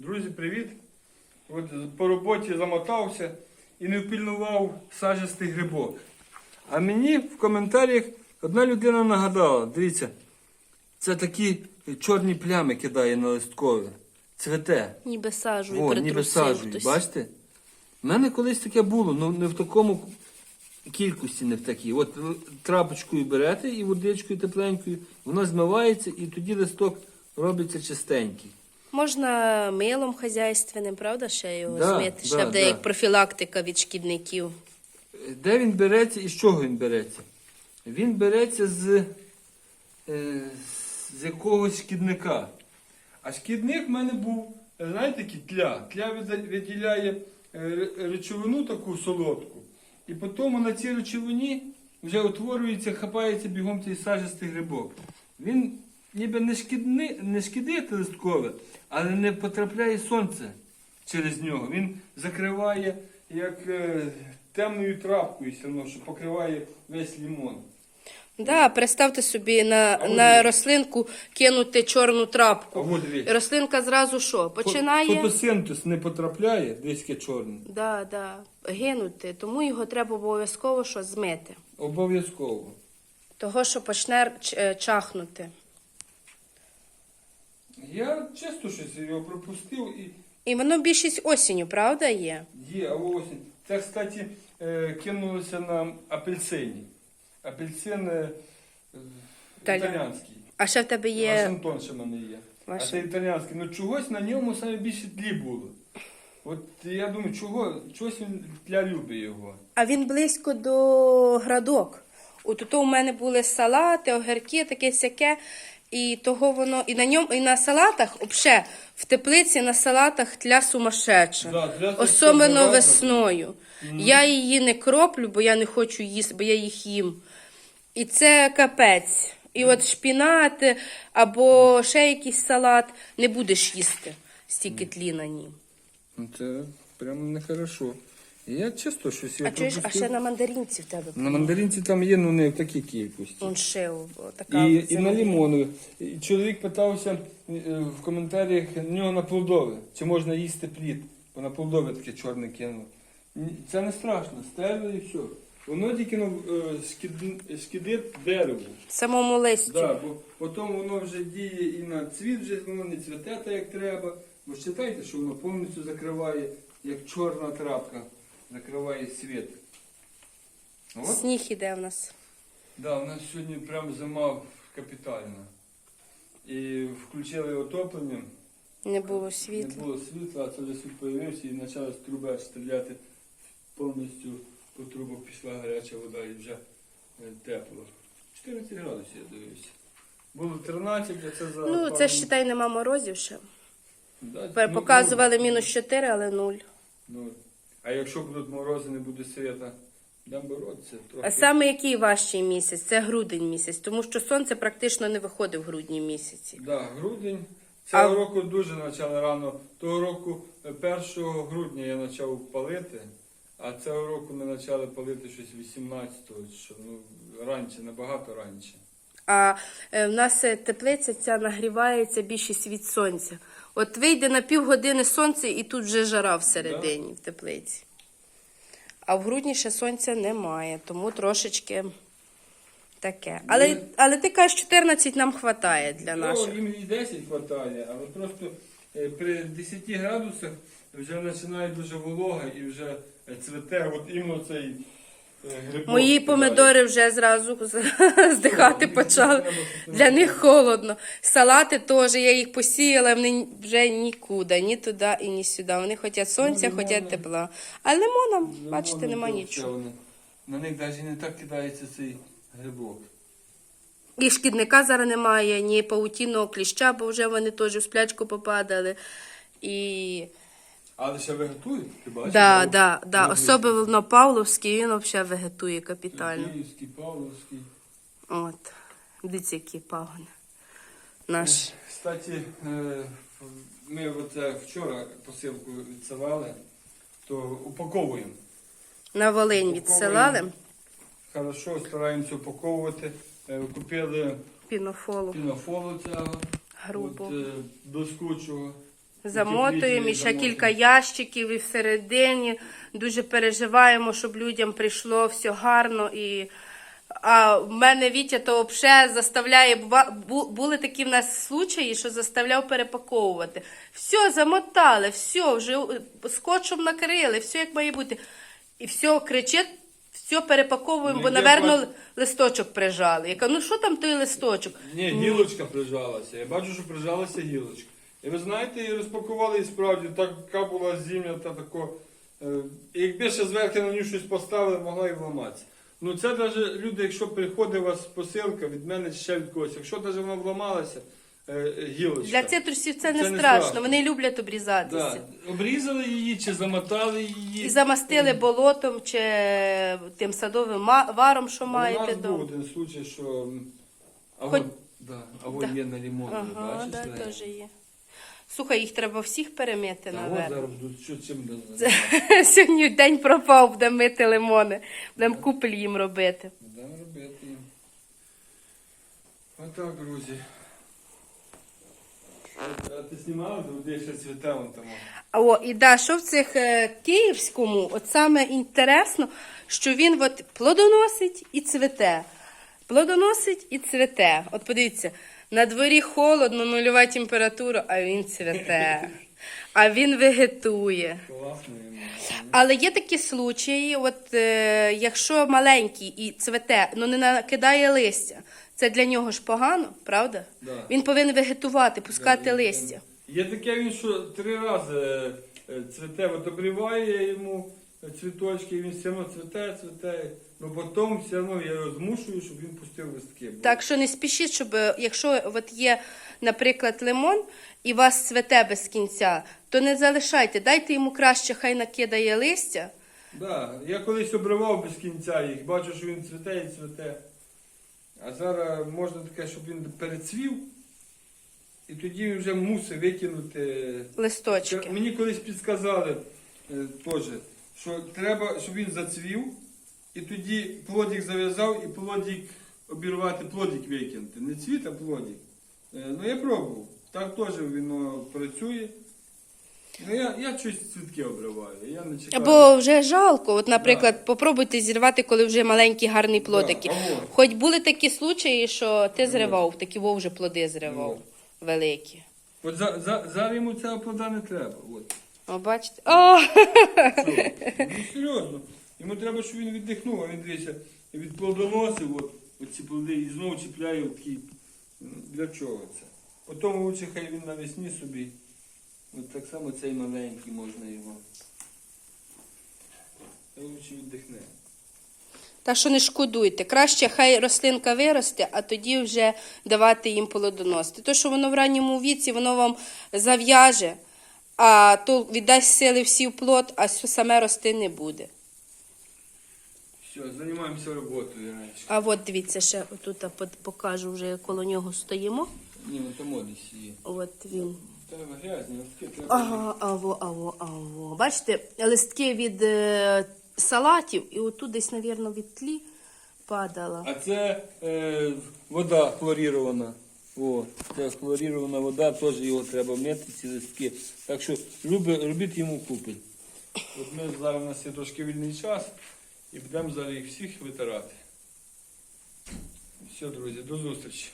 Друзі, привіт! От по роботі замотався і не впільнував сажистий грибок. А мені в коментарях одна людина нагадала: дивіться, це такі чорні плями кидає на листкові. Цвете. Ніби сажу і ніби притрусив бачите? У мене колись таке було, ну не в такому кількості, не в такій. От трапочкою берете і водичкою тепленькою, воно змивається і тоді листок робиться чистенький. Можна милом хазяйственним, правда, ще його Да, змити, да, ще буде да. як профілактика від шкідників. Де він береться і з чого він береться? Він береться з, е, з якогось шкідника. А шкідник в мене був, знаєте, тля. Тля виділяє е, речовину таку солодку. І потім на цій речовині вже утворюється, хапається бігом цей сажистий грибок. Він ніби не, шкідни, не шкідить листкове, але не потрапляє сонце через нього. Він закриває як е, темною трапкою, все одно, що покриває весь лімон. Да, представте собі на, А на от- рослинку кинути чорну трапку. І дивіться. рослинка зразу що? Починає Фотосинтез не потрапляє, десь яке чорне. да, да, гинути, тому його треба обов'язково що змити. Обов'язково. Того, що почне ч- е, чахнути. Я часто щось його пропустив і І воно більшість осінню, правда, є? є, а осінь. Це, кстати, е, кинулося на апельсині. Апельсин е, італіанський. А ще в тебе є. Вашингтон ще в мене є. А це італіанський. Ну чогось на ньому саме більше тлі було. От я думаю, чого, чогось він тля любить його. А він близько до градок. От у мене були салати, огірки, таке сяке. І того воно, і на ньому, і на салатах, взагалі, в теплиці на салатах тля сумасшедша. Да, тля це Особливо багато. весною. Я її не кроплю, бо я не хочу їсти, бо я їх їм. І це капець. І от шпінат або ще якийсь салат не будеш їсти стільки тлі на ній. Ну, Це прямо нехорошо. І Я часто щось А чуєш, а пропустив. ще на мандаринці в тебе На мандаринці там є, ну не в такій кількості. он шив. Така І, і на зелена. лимонове. І чоловік питався е, в коментарях в нього на плодове, чи можна їсти плід, бо на плодове таке чорне кинуло. Ні, Це не страшно, стерли і все. Воно тільки ну, е, шкід- шкідить дереву. самому листю. Да, бо потім воно вже діє і на цвіт, вже воно не цвете так, як треба. Бо ж читайте, що воно повністю закриває, як чорна трапка, закриває світ. От. Сніг іде в нас. Да, у нас сьогодні прям зима капітальна. І включили отоплення, Не було не було світла, а це вже світ появився і почали з труби стріляти повністю по трубах пішла гаряча вода і вже е, тепло. 14 градусів я дивився. Було 13, а це за. Ну, пару- це ж считай, нема морозів ще. Да, ну, Показували ну, мінус 4, але 0. Ну, а якщо будуть морози, не буде світа, дам боротися трохи. А саме який важчий місяць? Це грудень місяць, тому що сонце практично не виходить в грудні місяці. Да, грудень. Цього А- року дуже почали рано. Того року е, 1 грудня я почав палити, а цього року ми почали палити щось 18-го, що ну, раніше, набагато раніше. А е, в нас е, теплиця ця нагрівається більшість від сонця. От вийде на півгодини сонце і тут вже жара всередині в теплиці. А в грудні ще сонця немає, тому трошечки таке. Але, Ні. але ти кажеш, 14 нам вистачає для Ну, наших. їм і 10 вистачає, але просто е, при 10 градусах вже починає дуже волога і вже цвете от іменно цей грибок. Мої помидори вже зразу здихати почали. Для них холодно. Салати теж, я їх посіяла, вони вже нікуди, ні туди і ні сюди. Вони хочуть сонця, Ну, хочуть тепла. А лимоном, Лимони бачите, нема нічого. вони- На них навіть не так кидається цей грибок. І шкідника зараз немає, ні паутінного кліща, бо вже вони теж в сплячку попадали. І Але ще вегетують, ти бачиш? да, да, да. Особливо Павловський, він взагалі вегетує капітально. Київський, Павловський. От. Дивіться, які пагони. Наш. Кстати, е, ми оце вчора посилку відсилали, то упаковуємо. На Волинь відсилали Хорошо, стараємося упаковувати. Е, Купили пінофолу. пінофолу цього, Грубо. от, е, доскучого. Замотуємо і ще кілька ящиків і всередині. Дуже переживаємо, щоб людям прийшло все гарно. І... А в мене Вітя то взагалі заставляє. Були такі в нас случаї, що заставляв перепаковувати. Все, замотали, все, вже скотчем накрили, все як має бути. І все кричить, все перепаковуємо, Ну, бо, напевно, листочок прижали. Я кажу, ну що там той листочок? Ні, гілочка прижалася. Я бачу, що прижалася гілочка. І ви знаєте, її розпакували і справді така була зім'я та тако. е, і Якби ще зверху на нього щось поставили, могла і вламатися. Ну це навіть люди, якщо приходить у вас посилка від мене чи ще від когось, якщо навіть вона вламалася, е, гілочка. Для цитрусів це Це не страшно, страшно. вони люблять обрізатися. да, обрізали її чи замотали її. І замастили болотом чи тим садовим варом, що У маєте нас був один случай, що. Хоч- да, а вон Да. є на лімоні, Ага, бачиш? да, теж є. Слухай, їх треба всіх перемити, Та от зараз будуть що Сьогодні день пропав, будемо мити лимони. Будемо купель їм робити. Будемо робити їм. Отак, друзі. А ти знімала, де ще цвіте вон там? А О, і да, що в цих е, київському, от саме інтересно, що він от плодоносить і цвете. Плодоносить і цвете. От подивіться, на дворі холодно, нульова температура, а він цвете. А він вегетує. Але є такі случаї, от е, якщо маленький і цвете, ну не накидає листя, це для нього ж погано, правда? Да. Він повинен вегетувати, пускати Да, листя. Є таке він, що три рази е, цвете, от обриває йому цвіточки, і він все одно цвете, цвете. Ну потім все одно я його змушую, щоб він пустив листки. Бо- Так що не спішіть, щоб е, якщо от є, наприклад, лимон і у вас цвете без кінця, то не залишайте, дайте йому краще, хай накидає листя. Да, я колись обривав без кінця їх, бачу, що він цвете і цвете. А зараз можна таке, щоб він перецвів, і тоді він вже мусить викинути. Листочки. Мені колись підсказали е, теж, що треба, щоб він зацвів, і тоді плодик зав'язав і плодик обірвати, плодик викинути. Не цвіт, а плодик. Е, Ну я пробував. Так теж воно працює. Ну я, я щось цвітки обриваю. Я не чекаю. Або вже жалко. От, наприклад, попробуйте зірвати, коли вже маленькі гарні плодики. Да. Хоч були такі случаї, що ти зривав, такі вов вже плоди зривав великі. От за, за, зараз йому цього плода не треба. От. О, бачите? О! Що? Ну серйозно. Йому треба, щоб він віддихнув, а він дивися, від плодоносив, от, оці плоди, і знову чіпляє от такі. Ну, Для чого це? Потім лучше хай він навесні собі. От так само цей маленький можна його. Та лучше віддихне. Так що не шкодуйте. Краще хай рослинка виросте, а тоді вже давати їм плодоносити. То, що воно в ранньому віці, воно вам зав'яже, а то віддасть сили всі в плод, а саме рости не буде. Все, займаємося роботою, Іриночка. А от дивіться, ще отут я покажу, вже коло нього стоїмо. Ні, ну там одесі є. От він. Треба грязні, листки треба. Ага, аво, аво, аво. Бачите, листки від е, салатів, і отут десь, мабуть, від тлі падала. А це е, вода хлорірована. О, це хлорірована вода, теж його треба мити, ці листки. Так що люби, робіть йому купель. От ми зараз у нас є трошки вільний час і будемо зараз їх всіх витирати. Все, друзі, до зустрічі.